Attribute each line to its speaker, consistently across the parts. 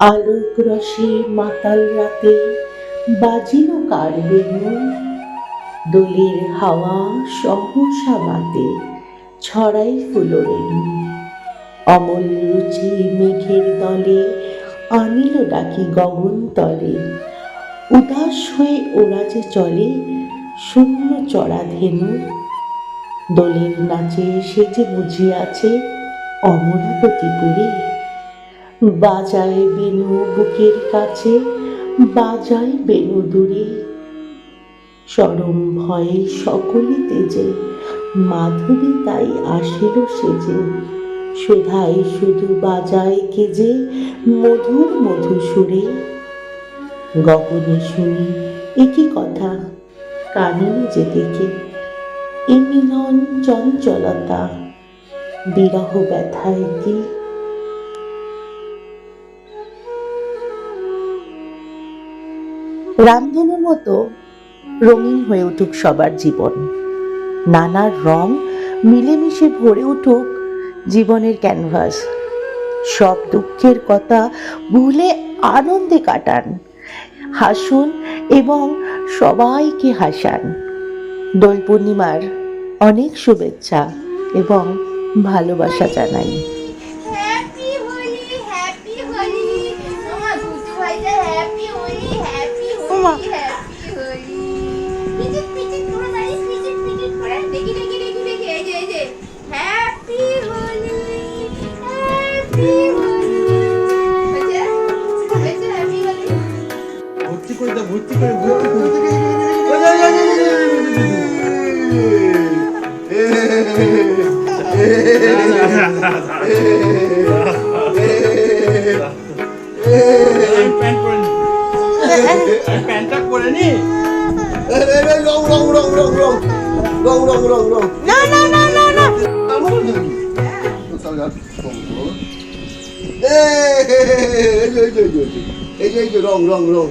Speaker 1: আলোক রসে মাতাল রাতে বাজিল কার বেনু দোলের হাওয়া সহসা মাতে ছড়াই ফুলরেণু অমল রুচি মেঘের দলে আনিল ডাকি গগন তলে। উদাস হয়ে ওরা যে চলে, শূন্য চড়া ধেনু। দোলের নাচে সে যে বুঝিয়াছে অমরাবতীপুরে বাজায় বেনু বুকের কাছে, বাজায় বেনু দূরে। চরম ভয়ে সকলে তেজে, মাধবী তাই আসিল সেজে। সুধাই শুধু বাজায় কেজে, মধুর মধু সুরে। গগনে শুনি একই কথা কানিনি যে দেখে এ চঞ্চলতা, বিরহ ব্যথায় কি রামধনুর মতো রঙিন হয়ে উঠুক সবার জীবন। নানা রং মিলেমিশে ভরে উঠুক জীবনের ক্যানভাস। সব দুঃখের কথা ভুলে আনন্দে কাটান। হাসুন এবং সবাইকে হাসান। দোল পূর্ণিমার অনেক শুভেচ্ছা এবং ভালোবাসা জানাই।
Speaker 2: হোলি
Speaker 3: ভর্তি করে দাও ভর্তি করে ভর্তি করে। নি?
Speaker 4: রং রং রং রং রং। রং রং রং রং।
Speaker 1: না না না না না।
Speaker 4: এই যে এই যে রং রং রং।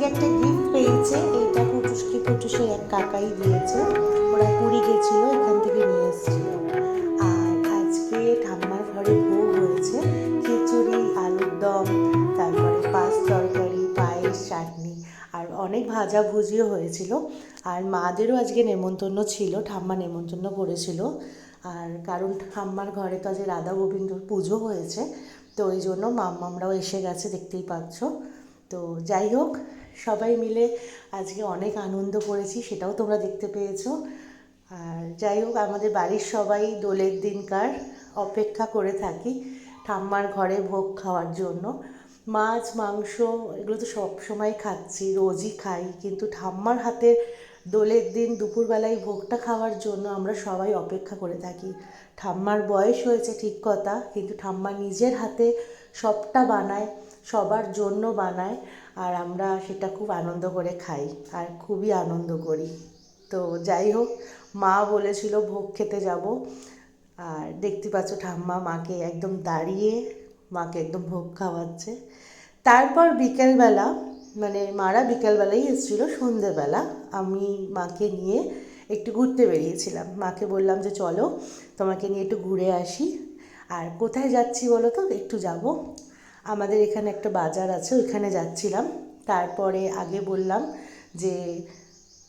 Speaker 1: ওই এক কাকাই দিয়েছে। ওরা পুরী গেছিল, এখান থেকে নিয়ে এসেছিল। আর আজকে ঠাম্মার ঘরে ভোগ হয়েছে খিচুড়ি, আলুর দম, তারপরে পাঁচ তরকারি, পায়েস, চাটনি, আর অনেক ভাজা ভুজিও হয়েছিল। আর মাদেরও আজকে নেমন্তন্ন ছিল, ঠাম্মা নেমন্তন্ন করেছিল। আর কারণ ঠাম্মার ঘরে তো আজকে রাধা গোবিন্দর পুজো হয়েছে, তো ওই জন্য মাম্মামরাও এসে গেছে, দেখতেই পাচ্ছ। তো যাই হোক সবাই মিলে আজকে অনেক আনন্দ করেছি, সেটাও তোমরা দেখতে পেয়েছ। আর যাই হোক, আমাদের বাড়ির সবাই দোলের দিনকার অপেক্ষা করে থাকি ঠাম্মার ঘরে ভোগ খাওয়ার জন্য। মাছ, মাংস এগুলো তো সব সময় খাচ্ছি, রোজই খাই, কিন্তু ঠাম্মার হাতে দোলের দিন দুপুরবেলায় ভোগটা খাওয়ার জন্য আমরা সবাই অপেক্ষা করে থাকি। ঠাম্মার বয়স হয়েছে ঠিক কথা, কিন্তু ঠাম্মা নিজের হাতে সবটা বানায়, সবার জন্য বানায়। আর আমরা সেটা খুব আনন্দ করে খাই আর খুবই আনন্দ করি। তো যাই হোক, মা বলেছিল ভোগ খেতে যাব। আর দেখতে পাচ্ছ ঠাম্মা মাকে একদম দাঁড়িয়ে মাকে একদম ভোগ খাওয়াচ্ছে। তারপর বিকেলবেলা মানে মারা বিকেলবেলাই এসেছিল, সন্ধেবেলা আমি মাকে নিয়ে একটু ঘুরতে বেরিয়েছিলাম। মাকে বললাম যে, চলো তোমাকে নিয়ে একটু ঘুরে আসি। আর কোথায় যাচ্ছি বলো তো? একটু যাব। আমাদের এখানে একটা বাজার আছে, ওইখানে যাচ্ছিলাম। তারপরে আগে বললাম যে,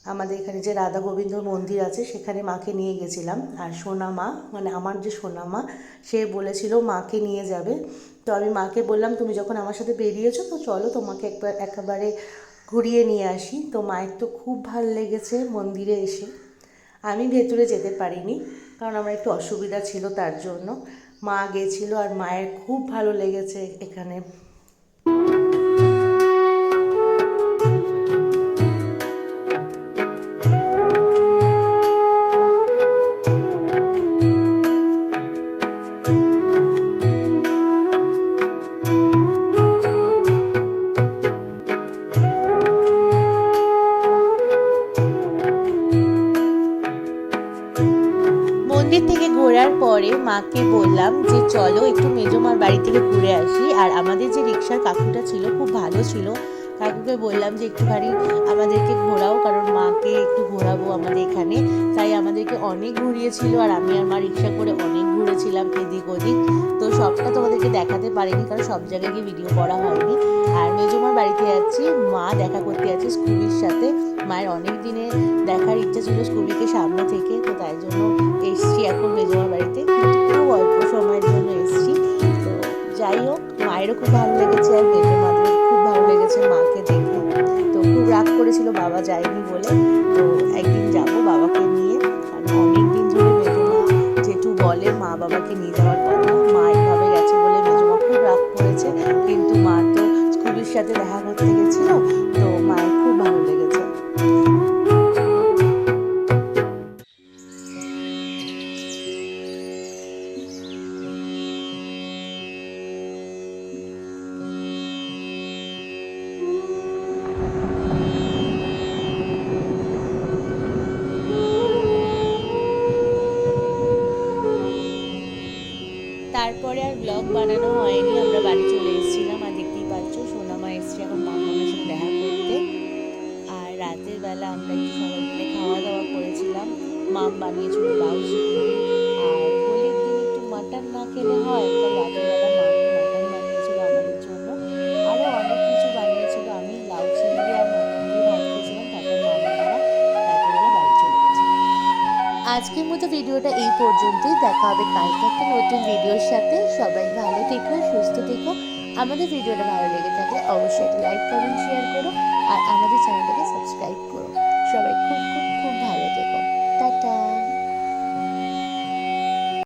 Speaker 1: আমাদের এখানে যে রাধা গোবিন্দ মন্দির আছে, সেখানে মাকে নিয়ে গেছিলাম। আর সোনা মা মানে আমার যে সোনা মা, সে বলেছিল মাকে নিয়ে যাবে। তো আমি মাকে বললাম, তুমি যখন আমার সাথে বেরিয়েছো, তো চলো তোমাকে একবার, একেবারে ঘুরিয়ে নিয়ে আসি। তো মায়ের তো খুব ভালো লেগেছে মন্দিরে এসে। আমি ভেতরে যেতে পারিনি, কারণ আমার একটু অসুবিধা ছিল তার জন্য। মা গেছিল আর মায়ের খুব ভালো লেগেছে এখানে। মাকে বললাম যে চলো একটু মেজমার বাড়ি থেকে ঘুরে আসি। আর আমাদের যে রিক্সার কাকুটা ছিল খুব ভালো ছিল। কাকুকে বললাম যে একটুখানি আমাদেরকে ঘোরাও, কারণ মাকে একটু ঘোরাবো আমাদের এখানে। তাই আমাদেরকে অনেক ঘুরিয়েছিল আর আমি আর মা রিক্সা করে অনেক ঘুরেছিলাম এদিক ওদিক। তো সবটা তোমাদেরকে দেখাতে পারিনি, কারণ সব জায়গায় গিয়ে ভিডিও করা হয়নি। আর মেজমার বাড়িতে যাচ্ছি মা দেখা করতে যাচ্ছে স্কুবির সাথে। মায়ের অনেক দিনে দেখার ইচ্ছা ছিল স্কুবিকে সামনে থেকে, তো তাই জন্য এসছি এখন মেজমার বাড়িতে। যাই হোক, মায়েরও খুব ভালো লেগেছে আর মেজমাদের খুব ভালো লেগেছে মাকে দেখে তো খুব রাগ করেছিল বাবা যায়নি বলে। তো একদিন যাব বাবাকে নিয়ে। আর অনেক দিন ধরে মেজমা যেটু বলে মা বাবাকে নিয়ে যাওয়ার কথা মা এইভাবে গেছে বলে মেজমা খুব রাগ করেছে। কিন্তু মা তো স্কুলের সাথে দেখা করতে গেছিল। মাম বানিয়েছিল লাউ চিংড়ি আর হোলির একটু মাটন না খেলে হয়, তাই রাতের বেলা মাম মাটন বানিয়েছিল আমাদের জন্য। আরও অনেক কিছু বানিয়েছিল, আমি লাউ চিংড়ি আর মাটন দিয়ে ভাত খেয়েছিলাম, তারপর মামারা তারপরে বাড়ি চলে গেছিলাম আজকের মতো ভিডিওটা এই পর্যন্তই, দেখা হবে কালকে একটা নতুন ভিডিওর সাথে। সবাই ভালো থেকো, সুস্থ থেকো। আমাদের ভিডিওটা ভালো লেগে থাকলে অবশ্যই একটা লাইক কমেন্ট শেয়ার করো। আর আমাদের চ্যানেলটাকে সাবস্ক্রাইব করো। সবাই খুব খুব খুব ভালো থেকো।